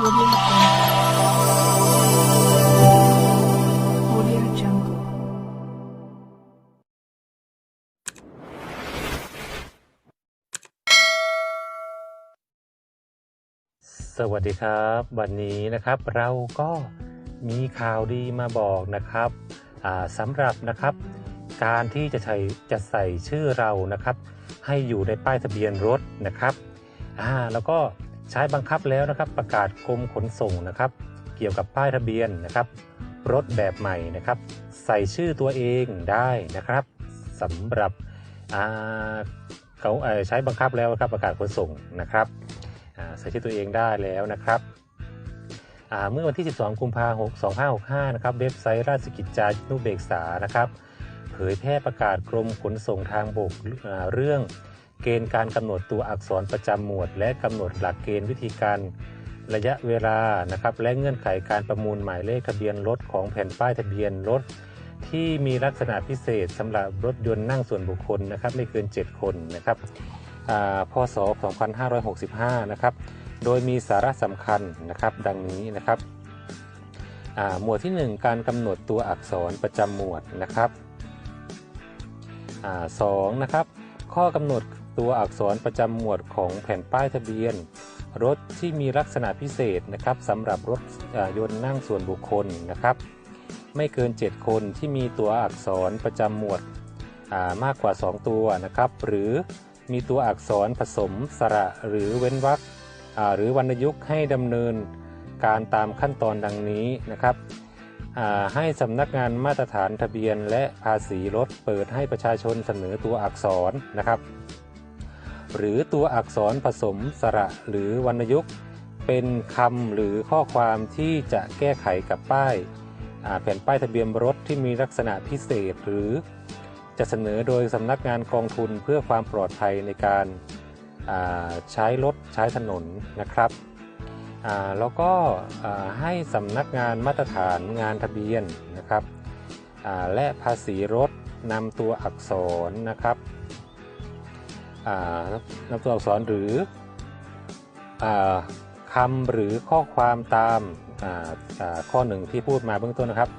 Audio Jungle. Jungle. สวัสดีครับ วันนี้นะครับเราก็มีข่าวดีมาบอกนะครับสำหรับนะครับ การที่จะใช้จะใส่ชื่อเรานะครับ ให้อยู่ในป้ายทะเบียนรถนะครับแล้วก็ ใช้บังคับแล้วนะครับ ประกาศกรมขนส่งนะครับ เกี่ยวกับป้ายทะเบียนนะครับ รถแบบใหม่นะครับ ใส่ชื่อตัวเองได้นะครับสำหรับอ่าเขาเออใช้บังคับแล้วนะครับประกาศขนส่งนะครับใส่ชื่อตัวเองได้แล้วนะครับอ่าเมื่อวันที่ 12 กุมภาพันธ์2565 นะครับ เว็บไซต์ราชกิจจานุเบกษานะครับ เผยแพร่ประกาศกรมขนส่งทางบกอ่าเรื่อง เกณฑ์การกำหนดตัวอักษรประจำหมวด และกำหนดหลักเกณฑ์วิธีการระยะเวลานะครับและเงื่อนไขการประมูลหมายเลขทะเบียนรถของแผ่นป้ายทะเบียนรถ ที่มีลักษณะพิเศษสำหรับรถยนต์นั่งส่วนบุคคลนะครับไม่เกิน 7 คนนะครับอ่าพศ 2565 นะครับโดยมีสาระสำคัญนะครับดังนี้นะครับหมวดที่ 1 การกำหนดตัวอักษรประจำหมวดนะครับอสองนะครับข้อกำหนด ตัวอักษรประจำหมวดของแผ่นป้ายทะเบียน รถที่มีลักษณะพิเศษนะครับสำหรับรถยนต์นั่งส่วนบุคคลนะครับ ไม่เกิน 7 คนที่มีตัวอักษรประจำหมวดมากกว่า 2 ตัวนะครับ หรือมีตัวอักษรผสมสระหรือเว้นวรรคหรือวรรณยุกต์ให้ดำเนินการตามขั้นตอนดังนี้นะครับให้สำนักงานมาตรฐานทะเบียนและภาษีรถเปิดให้ประชาชนเสนอตัวอักษรนะครับ หรือตัวอักษรผสมสระหรือวรรณยุกต์ เป็นคำหรือข้อความที่จะแก้ไขกับป้ายแผ่นป้ายทะเบียนรถที่มีลักษณะพิเศษหรือจะเสนอโดยสำนักงานกองทุนเพื่อความปลอดภัยในการใช้รถใช้ถนนนะครับแล้วก็ให้สำนักงานมาตรฐานงานทะเบียนนะครับและภาษีรถนำตัวอักษรนะครับ นำตัวอักษรหรืออาคำหรือข้อความตามข้อหนึ่งที่พูดมาเบื้องต้นนะครับ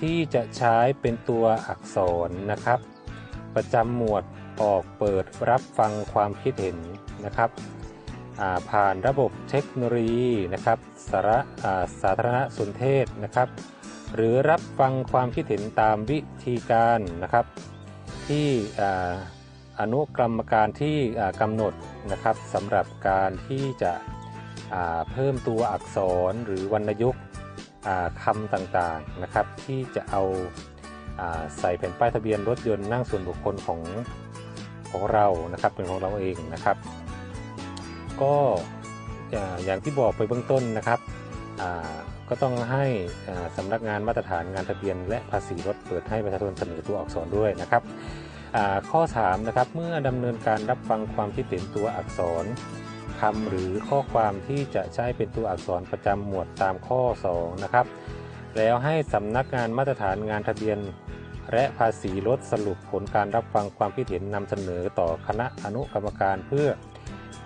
ที่จะใช้เป็นตัวอักษรนะครับ ประจำหมวดออกเปิดรับฟังความคิดเห็นนะครับผ่านระบบเทคโนโลยีนะครับสาระาสาธารณสนเทศนะครับ หรือรับฟังความคิดเห็นตามวิธีการนะครับ ที่ อนุกรรมการที่กำหนดนะครับสำหรับการที่จะเพิ่มตัวอักษรหรือวรรณยุกต์คำต่างๆนะครับ ที่จะเอาอาใส่แผ่นป้ายทะเบียนรถยนต์นั่งส่วนบุคคลของของเรานะครับเป็นของเราเองนะครับ ก็อ่าอย่างที่บอกไปเบื้องต้นนะครับก็ต้องให้สำนักงานมาตรฐานงานทะเบียน และภาษีรถเปิดให้ประชาชนเสนอตัวอักษรด้วยนะครับ ข้อ3นะครับเมื่อดำเนินการรับฟังความคิดเห็นตัวอักษรคำหรือข้อความที่จะใช้เป็นตัวอักษรประจำหมวดตามข้อ2นะครับแล้วให้สำนักงานมาตรฐานงานทะเบียน และภาษีรถสรุปผลการรับฟังความคิดเห็นนำเสนอต่อคณะอนุกรรมการเพื่อ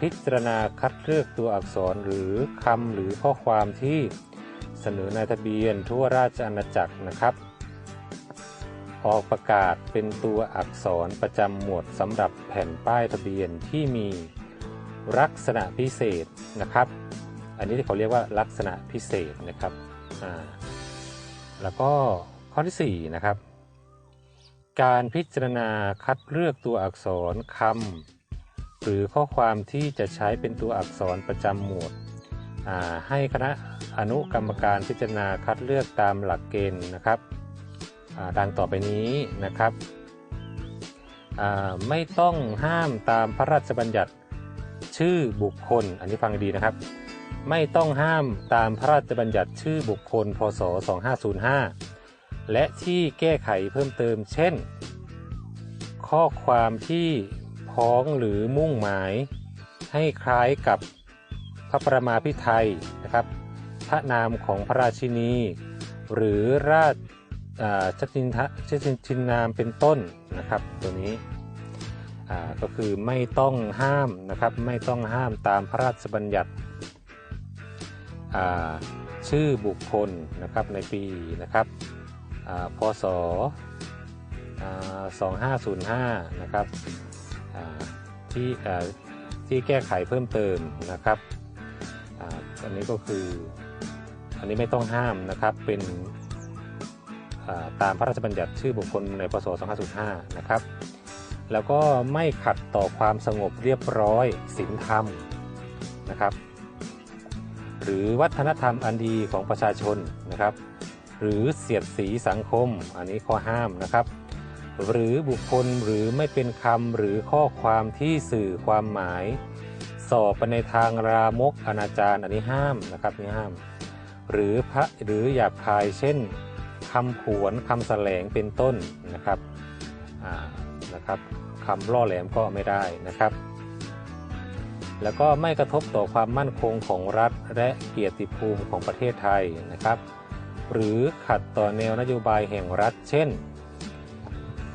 พิจารณาคัดเลือกตัวอักษรหรือคำหรือข้อความที่เสนอในทะเบียนทั่วราชอาณาจักรนะครับ ออกประกาศเป็นตัวอักษรประจำหมวดสำหรับแผ่นป้ายทะเบียนที่มีลักษณะพิเศษนะครับ อันนี้ที่เขาเรียกว่าลักษณะพิเศษนะครับแล้วก็ข้อที่4นะครับ การพิจารณาคัดเลือกตัวอักษรคำหรือข้อความที่จะใช้เป็นตัวอักษรประจำหมวดให้คณะอนุกรรมการพิจารณาคัดเลือกตามหลักเกณฑ์นะครับ ดังต่อไปนี้นะครับไม่ต้องห้ามตามพระราชบัญญัติชื่อบุคคล อันนี้ฟังดีนะครับ ไม่ต้องห้ามตามพระราชบัญญัติชื่อบุคคล พศ 2505 และที่แก้ไขเพิ่มเติม เช่น ข้อความที่พ้องหรือมุ่งหมายให้คล้ายกับพระประมาพิไทยนะครับ พระนามของพระราชินี หรือราช ชตินทะชตินชินนามเป็นต้นนะครับ ตัวนี้ก็คือไม่ต้องห้ามนะครับไม่ต้องห้ามตามพระราชบัญญัติชื่อบุคคลนะครับในปีนะครับอ่าพศอ่า2505นะครับที่ที่แก้ไขเพิ่มเติมนะครับอันนี้ก็คืออันนี้ไม่ต้องห้ามนะครับเป็น ตามพระราชบัญญัติชื่อบุคคลในพศ2505นะครับ แล้วก็ไม่ขัดต่อความสงบเรียบร้อยศีลธรรมนะครับ หรือวัฒนธรรมอันดีของประชาชนนะครับ หรือเสียดสีสังคม อันนี้ข้อห้ามนะครับ หรือบุคคลหรือไม่เป็นคำหรือข้อความที่สื่อความหมาย สอบไปในทางรามกอนาจารอันนี้ห้ามนะครับนี่ห้าม หรือพระหรือหยาบคายเช่น คำผวนคำแสลงเป็นต้นนะครับนะครับคำล่อแหลมก็ไม่ได้นะครับ แล้วก็ไม่กระทบต่อความมั่นคงของรัฐและเกียรติภูมิของประเทศไทยนะครับ หรือขัดต่อแนวนโยบายแห่งรัฐ เช่น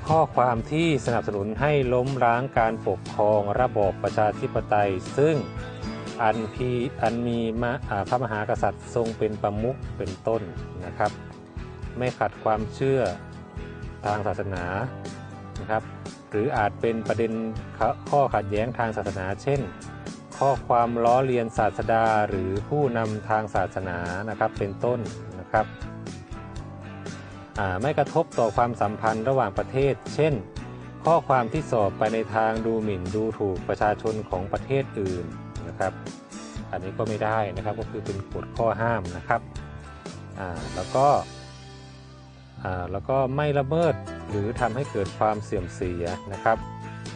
ข้อความที่สนับสนุนให้ล้มล้างการปกครองระบอบประชาธิปไตย ซึ่งอันพีอันมีมาพระมหากษัตริย์ทรงเป็นประมุขเป็นต้นนะครับ ไม่ขัดความเชื่อทางศาสนานะครับ หรืออาจเป็นประเด็นข้อขัดแย้งทางศาสนา เช่น ข้อความล้อเลียนศาสดาหรือผู้นำทางศาสนานะครับเป็นต้นนะครับไม่กระทบต่อความสัมพันธ์ระหว่างประเทศ เช่น ข้อความที่สอบไปในทางดูหมิ่นดูถูกประชาชนของประเทศอื่นนะครับ อันนี้ก็ไม่ได้นะครับก็คือเป็นกฎข้อห้ามนะครับแล้วก็ แล้วก็ไม่ละเมิดหรือทำให้เกิดความเสื่อมเสียนะครับ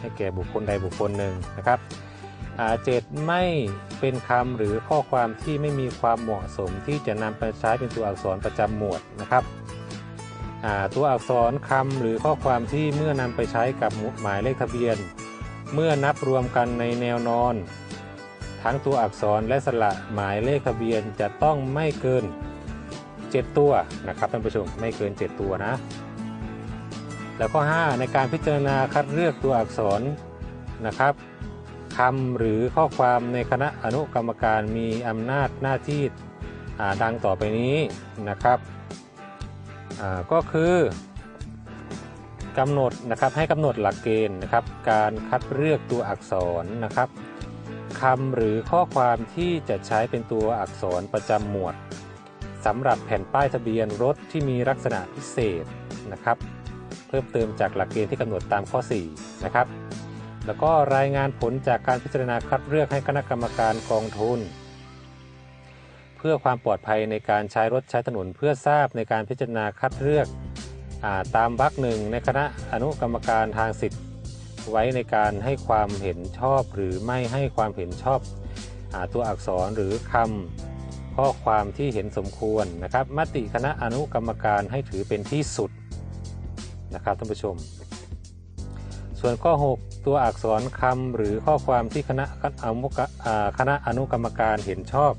ให้แก่บุคคลใดบุคคลหนึ่งนะครับเจ็ดไม่เป็นคำหรือข้อความที่ไม่มีความเหมาะสมที่จะนำไปใช้เป็นตัวอักษรประจำหมวดนะครับตัวอักษรคำหรือข้อความที่เมื่อนำไปใช้กับหมายเลขทะเบียน เมื่อนับรวมกันในแนวนอน ทั้งตัวอักษรและสระหมายเลขทะเบียนจะต้องไม่เกิน 7 ตัวนะครับท่านผู้ชมไม่เกิน 7 ตัวนะ แล้วก็5ในการพิจารณาคัดเลือกตัวอักษรนะครับคำหรือข้อความในคณะอนุกรรมการมีอำนาจหน้าที่ดังต่อไปนี้นะครับก็คือกำหนดนะครับให้กำหนดหลักเกณฑ์นะครับ การคัดเลือกตัวอักษรนะครับคำหรือข้อความที่จะใช้เป็นตัวอักษรประจำหมวด สำหรับแผ่นป้ายทะเบียนรถที่มีลักษณะพิเศษนะครับ เพิ่มเติมจากหลักเกณฑ์ที่กำหนดตามข้อ 4 นะครับ แล้วก็รายงานผลจากการพิจารณาคัดเลือกให้คณะกรรมการกองทุน เพื่อความปลอดภัยในการใช้รถใช้ถนนเพื่อทราบในการพิจารณาคัดเลือกอตามวรรคหนึ่งในคณะอนุกรรมการทางสิทธิ์ ไว้ในการให้ความเห็นชอบหรือไม่ให้ความเห็นชอบอตัวอักษรหรือคำ ข้อความที่เห็นสมควรนะครับ มติคณะอนุกรรมการให้ถือเป็นที่สุดนะครับท่านผู้ชม ส่วนข้อ 6 ตัวอักษรคำหรือข้อความที่คณะคณะอนุกรรมการเห็นชอบ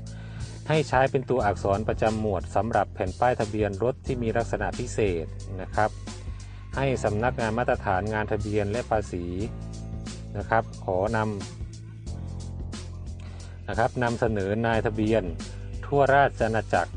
ให้ใช้เป็นตัวอักษรประจำหมวดสำหรับแผ่นป้ายทะเบียนรถที่มีลักษณะพิเศษนะครับ ให้สำนักงานมาตรฐานงานทะเบียนและภาษีนะครับ ขอนำนะครับนำเสนอนายทะเบียน ทั่วราชอาณาจักร